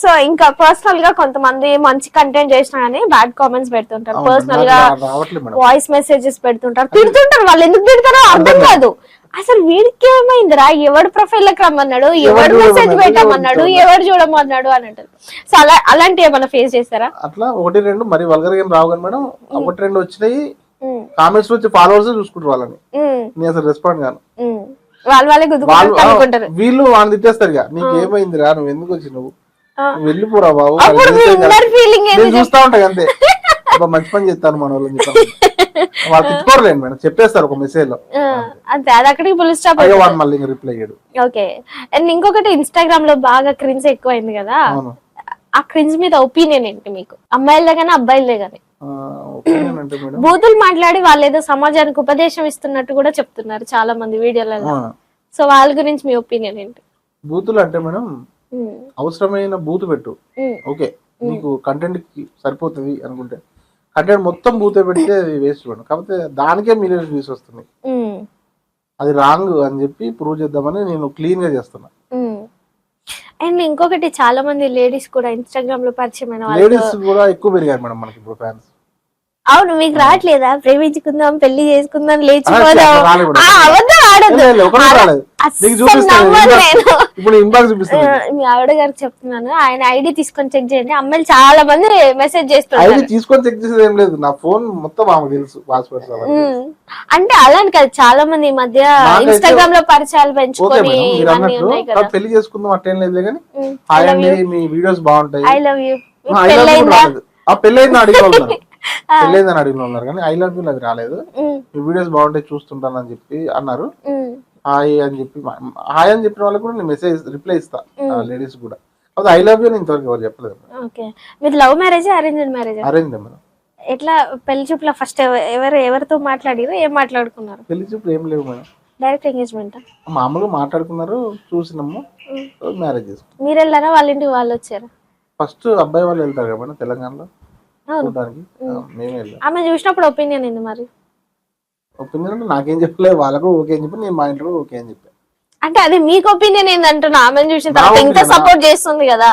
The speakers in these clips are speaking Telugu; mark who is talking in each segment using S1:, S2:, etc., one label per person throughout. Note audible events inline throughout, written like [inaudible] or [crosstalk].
S1: సో ఇంకా పర్సనల్గా కొంతమంది మంచి కంటెంట్ చేసినా కానీ బ్యాడ్ కామెంట్స్ పెడుతుంటారు.
S2: పర్సనల్గా
S1: వాయిస్ మెసేజెస్ పెడుతుంటారు. తిడుతుంటారు వాళ్ళు. ఎందుకు తిడతారో అర్థం కాదు. అసలు వీడికి ఏమైందిరా? ఎవడు ప్రొఫైల్లకు రమ్మన్నాడు? ఎవడు మెసేజ్ పెట్టమన్నాడు?
S2: ఎవడు
S1: చూడమన్నాడు? అని అంటారు. సో అలా అలాంటి ఏమైనా ఫేస్ చేస్తారా?
S2: అట్లా ఒకటి రెండు మరి వల్గర్ ఏం రావు కానీ మేడం ఒకటి రెండు వచ్చినాయి. కామెంట్స్ వచ్చి ఫాలోవర్స్ చూసుకుంటారు వాళ్ళని. నేను అసలు రెస్పాండ్ కాను.
S1: వాళ్ళు వాళ్ళే
S2: వాళ్ళు
S1: గుద్దుకుంటారు
S2: వీళ్ళు వాళ్ళని తిట్టేస్తారు ఇక. నీకు ఏమైందిరా? నువ్వు ఎందుకు వచ్చి. నువ్వు వెళ్ళిపోరా బాబు. వాళ్ళు చేస్తే ఉంటాయి అంతే. మంచి పని చేస్తాను మన చెప్పాను. వాళ్ళు తిట్టుకోరలేండి మేడం. చెప్పేస్తారు ఒక
S1: మెసేజ్లో. అంతే. అది అక్కడికి పుల్ స్టాప్
S2: అయ్యో వాడు మళ్ళీ రిప్లై అయ్యాడు
S1: ఓకే. అండ్ ఇంకొకటి ఇన్స్టాగ్రామ్లో బాగా క్రిన్స్ ఎక్కువైంది కదా? ఆ క్రిన్స్ మీద ఒపీనియన్ ఏంటి మీకు? అమ్మాయిలే గానీ అబ్బాయిలే
S2: మేడం.
S1: బూతులు మాట్లాడి వాళ్ళు ఏదో సమాజానికి ఉపదేశం ఇస్తున్నట్టు కూడా చెప్తున్నారు చాలా మంది వీడియోలలో సో వాళ్ళ గురించి మీ ఒపీనియన్ ఏంటి?
S2: బూతులు అంటే మేడం అవసరమైన బూతు పెట్టు. ఓకే. నీకు కంటెంట్ సరిపోతుంది అనుకుంటే. కంటెంట్ మొత్తం బూతే పెడితే వేస్ట్ మేడం కాకపోతే దానికే మిలియన్ వ్యూస్ వస్తున్నాయి. అది రాంగ్ అని చెప్పి ప్రూవ్ చేద్దామని నేను క్లీన్గా చేస్తున్నా.
S1: అండ్ ఇంకొకటి చాలా మంది లేడీస్ కూడా ఇన్స్టాగ్రామ్లో పరిచయమైన వాళ్ళు
S2: లేడీస్ కూడా ఎక్కువ పెరిగారు మేడం మనకి ఇప్పుడు ఫ్యాన్స్
S1: అవును మీకు రావట్లేదా? ప్రేమించుకుందాం పెళ్ళి చేసుకుందాం లేచిపోదాం. మీ ఆవిడ గారికి చెప్తున్నాను ఆయన ఐడి తీసుకొని చెక్ చేయండి. అమ్మాయిలు చాలా మంది మెసేజ్
S2: ఐడి
S1: చేస్తున్నారు
S2: తీసుకొని చెక్ చేసేది ఏం లేదు. నా ఫోన్ మొత్తం ఆమెకు తెలుసు పాస్వర్డ్స్ అవన్నీ
S1: ఉమ్. అంటే అలాని కాదు చాలా మంది ఈ మధ్య ఇన్స్టాగ్రామ్లో పరిచయాలు పెంచుకొని
S2: పెళ్ళి చేసుకుందాం అట్టేం లేదు కానీ హాయ్ అండి మీ వీడియోస్ బాగుంటాయి.
S1: ఐ లవ్ యూ పెళ్ళైందా.
S2: ఆ వాళ్ళు ఉన్నారు. [laughs] పెళ్ళైందని అడిగిన ఉన్నారు కానీ ఐ లవ్ యూ అది రాలేదు. మీ వీడియోస్ బాగుంటాయి చూస్తుంటాను అని చెప్పి అన్నారు. హాయ్ అని చెప్పి హాయ్ అని చెప్పిన వాళ్ళకి కూడా నేను మెసేజ్ రిప్లై ఇస్తా లేడీస్ కూడా. అది ఐ లవ్ యూ ఇంతవరకు ఎవరు చెప్పలేదు.
S1: Okay. Love marriage arranged marriage?
S2: Arrange madam.
S1: ఎట్లా పెళ్ళి చూపులో ఫస్ట్ ఎవరు ఎవరితో మాట్లాడారు ఏం మాట్లాడుకున్నారు?
S2: పెళ్ళి చూపులు ఏం లేవు మేడం.
S1: Direct engagement?
S2: మామూలుగా మాట్లాడుకున్నారు చూసినాము మ్యారేజ్
S1: మీరు వెళ్ళారా వాళ్ళ ఇంటికి వాళ్ళు వచ్చారా?
S2: ఫస్ట్ అబ్బాయి వాళ్ళు వెళ్తారు కదా మేడం తెలంగాణలో. చూడడానికి మేమే
S1: ఆమె చూసినప్పుడు ఒపీనియన్ ఏంది మరి?
S2: ఒపీనియన్ అంటే నాకేం చెప్పలేదు వాళ్ళకు ఓకే అని చెప్పి నేను మా ఇంట్లో ఓకే అని చెప్పాను
S1: అంటే అది మీకు ఒపీనియన్ ఏందంటున్నా ఆమెను చూసిన తర్వాత ఇంకా? సపోర్ట్ చేస్తుంది కదా.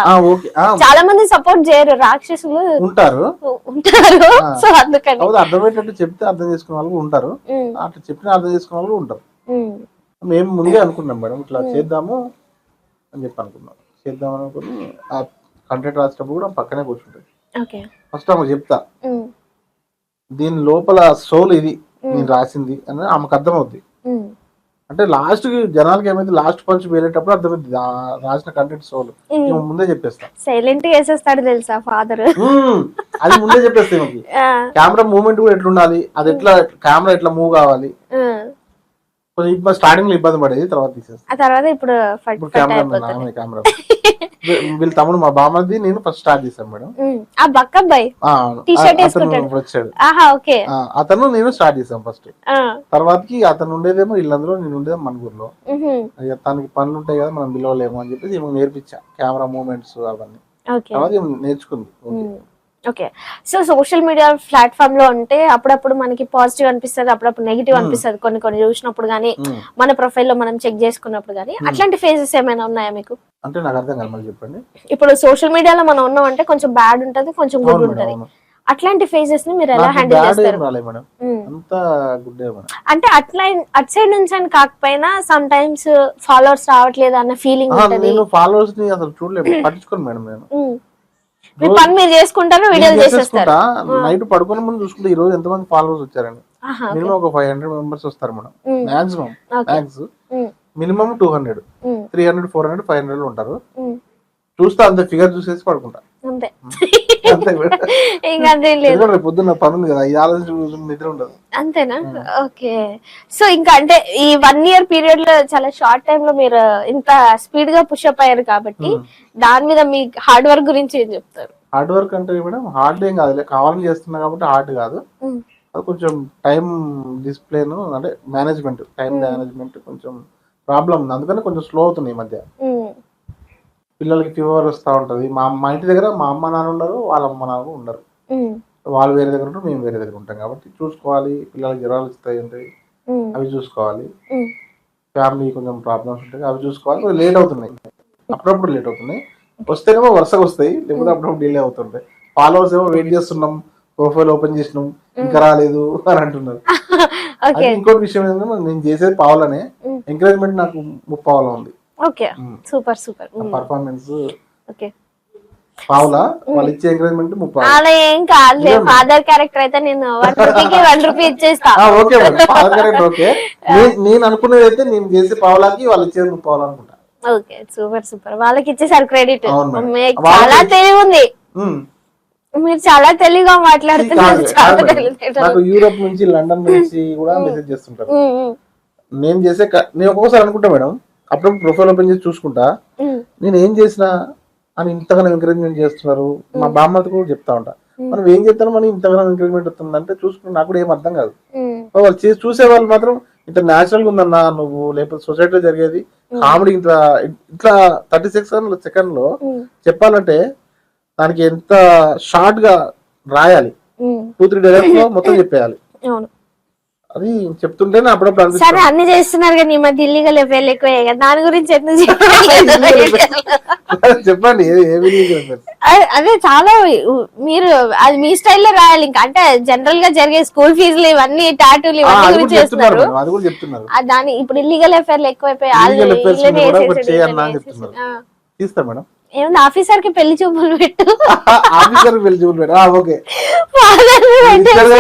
S1: చాలా మంది సపోర్ట్ చేయరు రాక్షసులు
S2: ఉంటారు.
S1: ఉంటారు. సో అందుకని.
S2: అర్థమయ్యేటట్టు చెప్తే అర్థం చేసుకునే వాళ్ళు ఉంటారు. అట్లా చెప్పిన అర్థం చేసుకునే వాళ్ళు ఉంటారు. మేము ముందే అనుకున్నాం మేడం ఇట్లా చేద్దాము అని చెప్పి అనుకున్నాం. చేద్దాం అనుకుని ఆ కంటెంట్ రాసేటప్పుడు కూడా పక్కనే కూర్చుంటుంది
S1: ఓకే
S2: ఫస్ట్ చెప్తా. దీని లోపల సోల్ ఇది నేను రాసింది అని ఆమెకు అర్థమవుద్ది. అంటే లాస్ట్కి జనాలకి ఏమైంది? లాస్ట్ పంచ్ వేలేటప్పుడు అర్థమైంది. రాసిన కంటెంట్ సోల్. ముందే చెప్పేస్తాం.
S1: సైలెంట్ వేసేస్తాడు తెలుసా ఫాదర్.
S2: అది ముందే చెప్పేస్తాం కెమెరా మూవ్మెంట్ కూడా ఎట్లుండాలి? అది ఎట్లా కెమెరా ఎట్లా మూవ్ కావాలి? ఇప్పుడు స్టార్టింగ్లో ఇబ్బంది పడేది తర్వాత తీసేస్తాం.
S1: ఆ తర్వాత ఇప్పుడు
S2: కెమెరా కెమెరా వీళ్ళ తమ్ముడు మా బామ్మది నేను ఫస్ట్ స్టార్ట్ చేశాను మేడం.
S1: ఆ బక్కబ్బాయి
S2: ఆ,
S1: T-shirt
S2: అతను
S1: వేసుకుంటాడు.
S2: వచ్చాడు.
S1: ఆహా ఓకే.
S2: అతను నేను స్టార్ట్ చేశాను ఫస్ట్ తర్వాతకి అతను ఉండేదేమో ఇల్లందులో నేను ఉండేది మనుగురులో.
S1: ఉహుం,
S2: ఇక తనకి పనులు ఉంటాయి కదా మనం పిలవలేము అని చెప్పేసి నేర్పించా. కెమెరా మూమెంట్స్ అవన్నీ. తర్వాత నేర్చుకుంది.
S1: ఓకే సో సోషల్ మీడియా ప్లాట్ఫామ్లో ఉంటే అప్పుడప్పుడు మనకి పాజిటివ్ అనిపిస్తుంది అప్పుడప్పుడు నెగిటివ్ అనిపిస్తుంది. కొన్ని కొన్ని చూసినప్పుడు కానీ
S2: మ్మ్.
S1: మన ప్రొఫైల్లో మనం చెక్ చేసుకున్నప్పుడు కానీ అట్లాంటి ఫేజెస్ ఏమైనా ఉన్నాయా మీకు?
S2: అంటే నాకు అర్థం కాదు చెప్పండి.
S1: ఇప్పుడు సోషల్ మీడియాలో మనం ఉన్నాం అంటే కొంచెం బ్యాడ్ ఉంటది కొంచెం గుడ్ ఉంటది. అట్లాంటి ఫేజెస్ని మీరు ఎలా హ్యాండిల్ చేస్తారు? అంటే అట్లా అట్ సైడ్ నుంచి అని కాకపోయినా సమ్ టైమ్స్ ఫాలోవర్స్ రావట్లేదు అన్న ఫీలింగ్
S2: ఫాలోవర్స్ని అసలు చూడలేదు. పట్టించుకోను మేడం నేను.
S1: మీ పని మీరు చేసుకుంటారు వీడియోలు చేసేస్తారు.
S2: చేసేసుకుంటా నైట్ పడుకునే ముందు చూసుకుంటే ఈ రోజు ఎంతమంది ఫాలోవర్స్ వచ్చారండి?
S1: ఆహా,
S2: మినిమం ఒక ఫైవ్ హండ్రెడ్ మెంబర్స్ వస్తారు madam. Maximum. Max minimum two hundred three hundred four hundred five hundred ఉంటారు. చూస్తే అంత ఫిగర్ చూసేసి పడుకుంటా.
S1: అంతే. ఇంకా అదేం లేదు.
S2: పొద్దున్న పని ఉంది కదా ఈ ఆలోచన చూసి నిద్ర ఉండదు.
S1: అంతేనా? ఓకే. సో ఇంకా అంటే ఈ వన్ ఇయర్ పీరియడ్లో చాలా షార్ట్ టైం లో మీరు ఇంత స్పీడ్గా పుషప్ అయ్యారు కాబట్టి దాని మీద మీ హార్డ్ వర్క్ గురించి ఏం చెప్తారు?
S2: హార్డ్ వర్క్ అంటే మేడం హార్డ్ ఏం కాదు. కావాలని చేస్తున్నా కాబట్టి హార్డ్ కాదు. అది కొంచెం టైం డిస్ప్లేను అంటే మేనేజ్మెంట్ టైం మేనేజ్మెంట్ కొంచెం ప్రాబ్లం ఉంది. అందుకని కొంచెం స్లో అవుతుంది ఈ మధ్య. పిల్లలకి ఫీవర్ వస్తూ ఉంటుంది. మా మా ఇంటి దగ్గర మా అమ్మ నాన్న ఉండరు వాళ్ళ అమ్మ నాన్న ఉండరు. వాళ్ళు వేరే దగ్గర ఉంటారు మేము వేరే దగ్గర ఉంటాం కాబట్టి చూసుకోవాలి. పిల్లలకి జ్వరాలు వస్తాయి అవి చూసుకోవాలి. ఫ్యామిలీ కొంచెం ప్రాబ్లమ్స్ ఉంటాయి అవి చూసుకోవాలి. కొంచెం లేట్ అవుతున్నాయి. అప్పుడప్పుడు లేట్ అవుతున్నాయి. వస్తేనేమో వరుసగా వస్తాయి లేకపోతే అప్పుడప్పుడు డిలే అవుతుంటాయి. ఫాలోవర్స్ ఏమో వెయిట్ చేస్తున్నాం ప్రొఫైల్ ఓపెన్ చేసినాం ఇంకా రాలేదు అని అంటున్నారు. [laughs] ఇంకోటి విషయం ఏంటంటే నేను చేసేది పావులనే. ఎంకరేజ్మెంట్ నాకు ముప్పావులా ఉంది.
S1: Okay. Super super.
S2: Performance
S1: okay.
S2: పావులా? వాళ్ళు ఇచ్చే ఎంకరేజ్మెంట్ ముప్పావు
S1: అలా ఏం కాదులే. ఫాదర్ క్యారెక్టర్ అయితే నేను వన్ రూపీకి వన్ రూపీ ఇచ్చేస్తా.
S2: Okay father correct okay. [laughs] నేను అనుకునేది అయితే నేను చేసే పావులాకి వాళ్ళు ఇచ్చేది ముప్పావులా అనుకుంటా.
S1: Okay super super. వాళ్ళకి ఇచ్చేసారు క్రెడిట్ చాలా తెలివి ఉంది. మీరు చాలా తెలివిగా మాట్లాడుతున్నారు.
S2: కాదు, కాదు నాకు యూరోప్ నుంచి లండన్ నుంచి కూడా మెసేజ్ చేస్తుంటారు. నేను చేసే నేను ఒక్కొక్కసారి అనుకుంటా మేడం. అప్పుడు ప్రొఫైల్ ఓపెన్ చేసి చూసుకుంటా నేను ఏం చేసినా అని ఇంతగానో ఎంకరేజ్మెంట్ చేస్తున్నారు. మా బామ్మతో కూడా చెప్తా ఉంటా. మనం ఏం చేస్తాను మనం ఇంతగానో ఎంకరేజ్మెంట్ వస్తుంది అంటే చూసుకుంటే నాకు కూడా ఏం అర్థం కాదు. వాళ్ళు చేసి చూసే వాళ్ళు మాత్రం ఇంత న్యాచురల్గా ఉందన్నా నువ్వు లేకపోతే సొసైటీలో జరిగేది కామెడీ ఇంత ఇట్లా థర్టీ సిక్స్ సెకండ్లో చెప్పాలంటే దానికి ఎంత షార్ట్గా రాయాలి. టూ త్రీ డేస్లో మొత్తం చెప్పేయాలి. అది చెప్తుంటేనే అప్పుడప్పుడు అనిపిస్తుంది
S1: సరే అన్ని చేస్తున్నారు కానీ ఈ మధ్య ఇల్లీగల్ ఎక్కువ దాని గురించి ఎందుకు [laughs] చెప్పలేదు?
S2: చెప్పండి ఏ- ఏ video చెప్పండి.
S1: అ- అదే చాలా ఉ- మీరు అది మీ స్టైల్లో రాయాలి ఇంకా అంటే జనరల్గా జరిగే స్కూల్ ఫీజులు ఇవన్నీ టాటూలు
S2: ఆ,
S1: ఇవన్నీ
S2: అది
S1: గురించి
S2: చెప్తున్నారు
S1: చేస్తున్నారు
S2: మేడం, అది కూడా చెప్తున్నారు
S1: ఆ దాని ఇప్పుడు ఇల్లీగల్ ఎఫ్ఐఆర్ ఎక్కువైపోయి వాళ్ళు
S2: Illegal affairs
S1: ఇళ్ళనే
S2: మీద కూడా ఒకటి
S1: వేసేసాడు,
S2: చేయన్నా అని
S1: ఇళ్ళనే
S2: చెప్తున్నారు.
S1: వేసేసాడు. ఆ.
S2: తీస్తా మేడం
S1: ఏముంది ఆఫీసర్కి పెళ్ళి చూపులు పెట్టు. [laughs]
S2: Officer okay.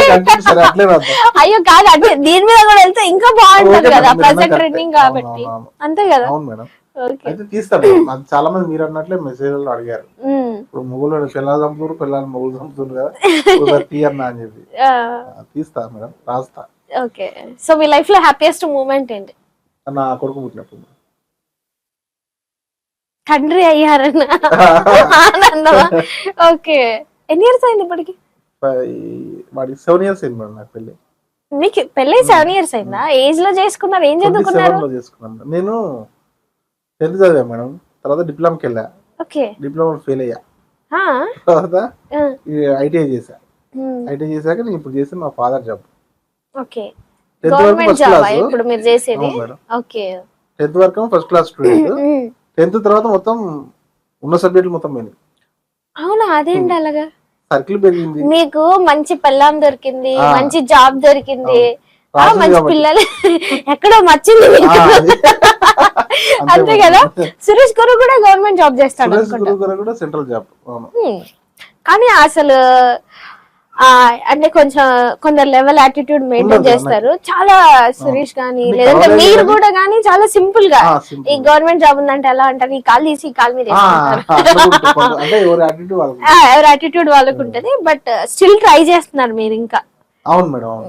S1: పెట్టేసి-
S2: సరే అట్లే రాద్దాం
S1: అయ్యో కాదు అంటే దీని మీద కూడా వెళ్తే ఇంకా బాగుంటది
S2: ఓకే
S1: కదా ప్రజెంట్ ట్రెండింగ్. కాబట్టి. అంతే కదా?
S2: అవును మేడం
S1: ఓకే.
S2: అయితే తీస్తా మేడం అది చాలా మంది మీరు అన్నట్లే మెసేజ్ అడిగారు. ఇప్పుడు మొగులు పిల్లలు చంపుతున్నారు పిల్లలు మొగులు చంపుతున్నారు కదా తీయన్నా అని చెప్పి. తీస్తా మేడం రాస్తా.
S1: ఓకే. సో మీ లైఫ్లో హ్యాపీయెస్ట్ మూమెంట్ ఏంటి?
S2: నా కొడుకు పుట్టినప్పుడు
S1: తండ్రి అయ్యారన్న ఆనందమా? ఓకే. ఎన్ని ఇయర్స్ అయింది ఇప్పటికి?
S2: వాడికి సెవెన్ ఇయర్స్ అయింది మేడం నాకు పెళ్ళి
S1: మీకు పెళ్ళి సెవెన్ ఇయర్స్ అయిందా? ఏజ్లో చేసుకున్నారు ఏం చదువుకున్నారు?
S2: లో చేసుకున్నాను. నేను టెన్త్ చదివా మేడం. తర్వాత డిప్లొమాకి వెళ్ళా.
S1: ఓకే.
S2: డిప్లొమా ఫెయిల్ అయ్యా. తర్వాత ఐటీఐ చేశా. ఐటీఐ చేశాక నేను ఇప్పుడు చేసిన మా father job
S1: okay. Government job ఇప్పుడు మీరు చేసేది? ఓకే.
S2: టెన్త్ వరకు ఫస్ట్ క్లాస్ స్టూడెంట్. టెన్త్ తర్వాత మొత్తం ఉన్న సబ్జెక్టులు మొత్తం పోయినాయి.
S1: అవునా? అదేంటి అలాగా?
S2: సర్కిల్ పెరిగింది.
S1: మీకు మంచి పెళ్ళాం దొరికింది. మంచి జాబ్ దొరికింది. మంచి. పిల్లలు. ఎక్కడో
S2: అది.
S1: అంతే. కదా? సురేష్ గారు కూడా గవర్నమెంట్ జాబ్ చేస్తాడు
S2: సెంట్రల్ జాబ్.
S1: కానీ అసలు అంటే కొంచెం కొందరు లెవెల్ యాటిట్యూడ్ మెయింటైన్ చేస్తారు. చాలా సురేష్ గానీ లేదంటే మీరు కూడా గానీ చాలా
S2: సింపుల్గా
S1: ఈ. గవర్నమెంట్ జాబ్ ఉందంటే ఎలా అంటారు? ఈ కాల్ తీసి ఈ కాల్ మీద
S2: ఎవరి యాటిట్యూడ్ వాళ్ళకి
S1: ఉంటది బట్ స్టిల్ ట్రై చేస్తున్నారు మీరు ఇంకా.
S2: అవును మేడం